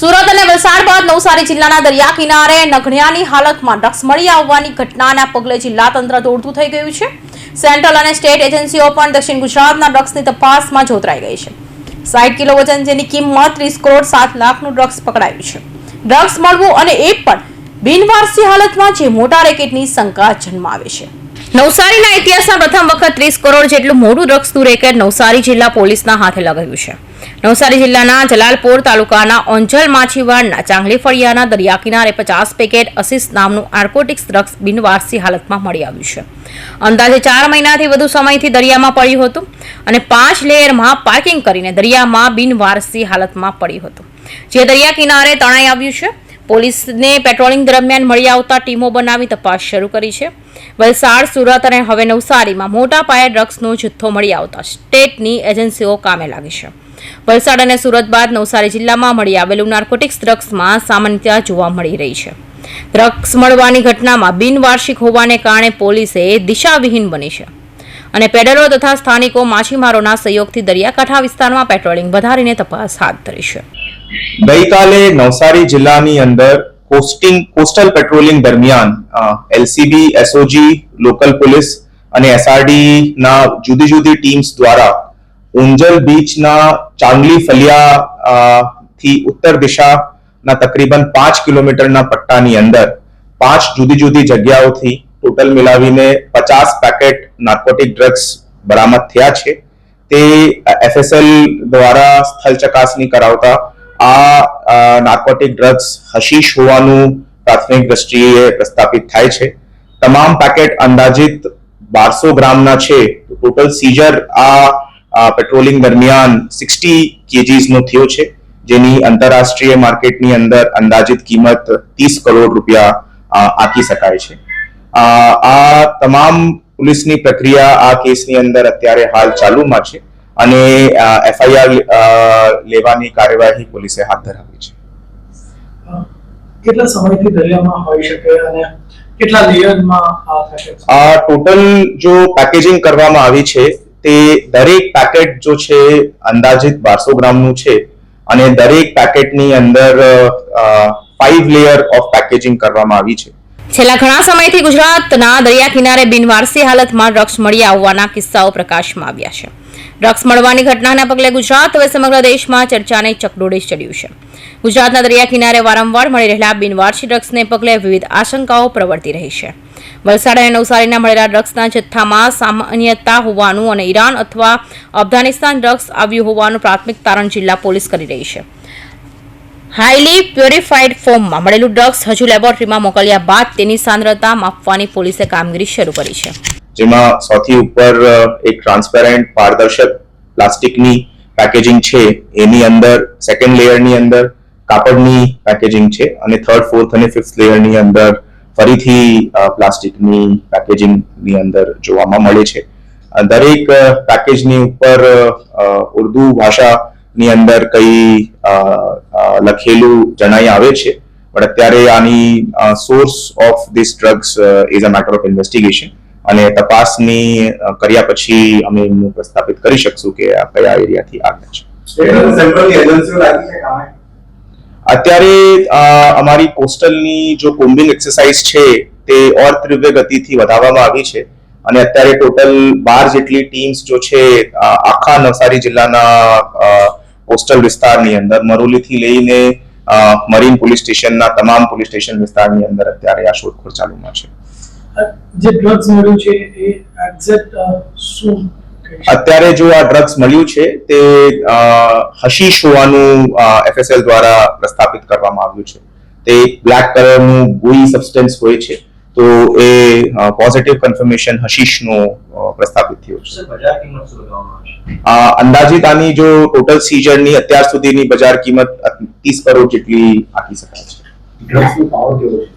સુરત અને વલસાડ બાદ નવસારી જિલ્લાના દરિયા કિનારે નઘણિયાની હાલતમાં ડ્રગ્સ મળી આવવાની ઘટનાના પગલે જિલ્લા તંત્ર દોડતું થઈ ગયું છે. સેન્ટ્રલ અને સ્ટેટ એજન્સીઓ પણ દક્ષિણ ગુજરાતના ડ્રગ્સની તપાસમાં જોતરાઈ ગઈ છે. સાઠ કિલો વજન જેની કિંમત ત્રીસ કરોડ સાત લાખનું ડ્રગ્સ પકડાયું છે. ડ્રગ્સ મળવું અને એ પણ બિનવારસી હાલતમાં જે મોટા રેકેટની શંકા જન્માવે છે. નવસારીના ઇતિહાસમાં પ્રથમ વખત ત્રીસ કરોડ જેટલું મોટું ડ્રગ્સનું રેકેટ નવસારી જિલ્લા પોલીસના હાથે લગાવ્યું છે. નવસારી જિલ્લાના જલાલપોર તાલુકાના ઓંજલ માછીવાડના ચાંગલી ફળિયાના દરિયા કિનારે પચાસ પેકેટ અસીસ નામનું નાર્કોટિક્સ ડ્રગ્સ બિનવારસી હાલતમાં મળી આવ્યું છે. અંદાજે ચાર મહિનાથી વધુ સમયથી દરિયામાં પડ્યું હતું અને પાંચ લેયરમાં પાર્કિંગ કરીને દરિયામાં બિનવારસી હાલતમાં પડ્યું હતું. જે દરિયા કિનારે તણાઈ આવ્યું છે પોલીસને પેટ્રોલિંગ દરમિયાન મળી આવતા ટીમો બનાવી તપાસ શરૂ કરી છે. વલસાડ, સુરત અને હવે નવસારીમાં મોટા પાયે ડ્રગ્સનો જથ્થો મળી આવતા સ્ટેટની એજન્સીઓ કામે લાગી છે. વલસાડ અને સુરત બાદ નવસારી જિલ્લામાં મળી આવેલું નાર્કોટિક્સ ડ્રગ્સમાં સામાન્યતા જોવા મળી રહી છે. ડ્રગ્સ મળવાની ઘટનામાં બિનવાર્ષિક હોવાને કારણે પોલીસે દિશાવિહીન બની છે. અને પેડરો તથા સ્થાનિકો માછીમારોના સહયોગથી દરિયાકાંઠા વિસ્તારમાં પેટ્રોલિંગ વધારીને તપાસ હાથ ધરી છે. ગઈકાલે નવસારી જિલ્લાની અંદર કોસ્ટિંગ, કોસ્ટલ પેટ્રોલિંગ દરમિયાન એલસીબી, એસઓજી, લોકલ પોલીસ અને એસઆરડી ના જુદી જુદી ટીમ્સ દ્વારા ઉંજલ બીચના ચાંગલી ફલિયા થી ઉત્તર દિશાના તકરીબન પાંચ કિલોમીટરના પટ્ટાની અંદર પાંચ જુદી જુદી જગ્યાઓથી ટોટલ મિલાવીને પચાસ પેકેટ નાર્કોટિક ડ્રગ્સ બરામદ થયા છે. તે એફએસએલ દ્વારા સ્થળ ચકાસણી કરાવતા આ નાર્કોટિક ડ્રગ્સ હશીશ હોવાનું પ્રાથમિક દ્રષ્ટિએ પ્રસ્થાપિત થાય છે. તમામ પેકેટ અંદાજિત બારસો ગ્રામના છે. ટોટલ સીઝર આ પેટ્રોલિંગ દરમિયાન સિક્સટી કેજીસનો થયો છે. જેની આંતરરાષ્ટ્રીય માર્કેટની અંદર અંદાજિત કિંમત ત્રીસ કરોડ રૂપિયા આંકી શકાય છે. આ તમામ પોલીસની પ્રક્રિયા આ કેસની અંદર અત્યારે હાલ ચાલુમાં છે. અને એફઆઈઆર લેવાની કાર્યવાહી પોલીસે હાથ ધરાવી છે. કેટલા સમયથી દરિયામાં હોઈ શકે અને કેટલા લેયરમાં આ ટોટલ જો પેકેજિંગ કરવામાં આવી છે તે દરેક પેકેટ જો છે અંદાજિત બારસો ગ્રામનું છે અને દરેક પેકેટની અંદર ફાઈવ લેયર ઓફ પેકેજિંગ કરવામાં આવી છે. છેલ્લા ઘણા સમયથી ગુજરાતના દરિયા કિનારે બિનવારસી હાલતમાં ડ્રગ્સ મળી આવવાના કિસ્સાઓ પ્રકાશમાં આવ્યા છે. ડ્રગ્સ મળવાની ઘટનાના પગલે ગુજરાત હવે સમગ્ર દેશમાં ચર્ચાને ચકડોળે ચડ્યું છે. ગુજરાતના દરિયા કિનારે વારંવાર મળી રહેલા બિનવારસી ડ્રગ્સને પગલે વિવિધ આશંકાઓ પ્રવર્તી રહી છે. વલસાડ અને નવસારીના મળેલા ડ્રગ્સના જથ્થામાં સામાન્યતા હોવાનું અને ઈરાન અથવા અફઘાનિસ્તાન ડ્રગ્સ આવ્યું હોવાનું પ્રાથમિક તારણ જિલ્લા પોલીસ કરી રહી છે. હાઈલી પ્યોરિફાઈડ ફોર્મમાં મળેલું ડ્રગ્સ હજુ લેબોરેટરીમાં મોકલ્યા બાદ તેની સાંદ્રતા માપવાની પોલીસે કામગીરી શરૂ કરી છે. જેમાં સૌથી ઉપર એક ટ્રાન્સપેરન્ટ પારદર્શક પ્લાસ્ટિકની પેકેજિંગ છે. એની અંદર સેકન્ડ લેયરની અંદર કાપડની પેકેજિંગ છે અને થર્ડ ફોર્થ અને ફિફ્થ લેયરની અંદર ફરીથી પ્લાસ્ટિકની પેકેજિંગની અંદર જોવામાં મળે છે. દરેક પેકેજની ઉપર ઉર્દુ ભાષાની અંદર કઈ લખેલું જણાઈ આવે છે. પણ અત્યારે આની source of this drugs is a matter of investigation અને તપાસની કર્યા પછી અમે એમનું પ્રસ્થાપિત કરી શકશું કે આ કયા એરિયાથી આવ્યા છે. અત્યારે અમારી કોસ્ટલની જો કોમ્બિંગ એક્સરસાઇઝ છે તે ઓર ત્રિવ્ય ગતિથી વધારવામાં આવી છે. અને અત્યારે ટોટલ બાર જેટલી ટીમ્સ જો છે આખા નવસારી જિલ્લાના કોસ્ટલ વિસ્તારની અંદર મરોલીથી લઈને મરીન પોલીસ સ્ટેશનના તમામ પોલીસ સ્ટેશન વિસ્તારની અંદર અત્યારે આ શોધખોળ ચાલુમાં છે. જે ડ્રગ્સ મળ્યું છે એ એક્ઝેક્ટ શું અત્યારે જો આ ડ્રગ્સ મળ્યું છે તે હશીશ હોવાનું એફએસએલ દ્વારા પ્રસ્થાપિત કરવામાં આવ્યું છે. તે બ્લેક કલરનું ગુઈ સબસ્ટન્સ હોય છે તો એ પોઝિટિવ કન્ફર્મેશન હશીશનું પ્રસ્થાપિત થયું છે. બજાર કિંમત શું લગાવવામાં આવશે અ, અંદાજિત આની જો ટોટલ સીઝરની અત્યાર સુધીની બજાર કિંમત ત્રીસ કરોડ જેટલી આંકી શકાય છે. ડ્રગ્સનો પાવર કેવો છે?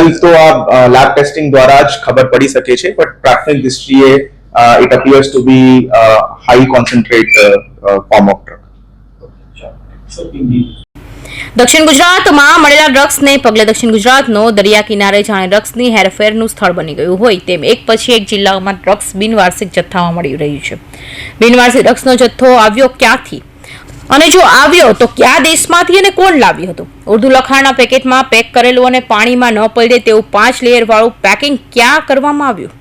ફાઇનલ તો આ લેબ ટેસ્ટિંગ દ્વારા જ ખબર પડી શકે છે બટ પ્રાથમિક દ્રષ્ટિએ it appears to be high concentrate form of drug દક્ષિણ ગુજરાતમાં મળેલા ડ્રગ્સને પગલે દક્ષિણ ગુજરાતનો દરિયા કિનારે જાણે ડ્રગ્સની હેરફેરનું સ્થળ બની ગયું હોય, તેમ એક પછી એક જિલ્લામાં ડ્રગ્સ બિનવાર્ષિક જથ્થામાં મળી રહ્યું છે. બિનવાર્ષિક ડ્રગ્સનો જથ્થો આવ્યો ક્યાંથી? અને જો આવ્યો, તો કયા દેશમાંથી અને કોણ લાવ્યું હતું? ઉર્દુ લખાણના પેકેટમાં પેક કરેલું અને પાણીમાં ન પલળે તેવું પાંચ લેયરવાળું પેકિંગ ક્યાં કરવામાં આવ્યું?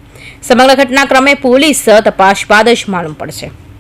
સમગ્ર ઘટનાક્રમે પોલીસ તપાસ બાદ જ માલુમ પડશે.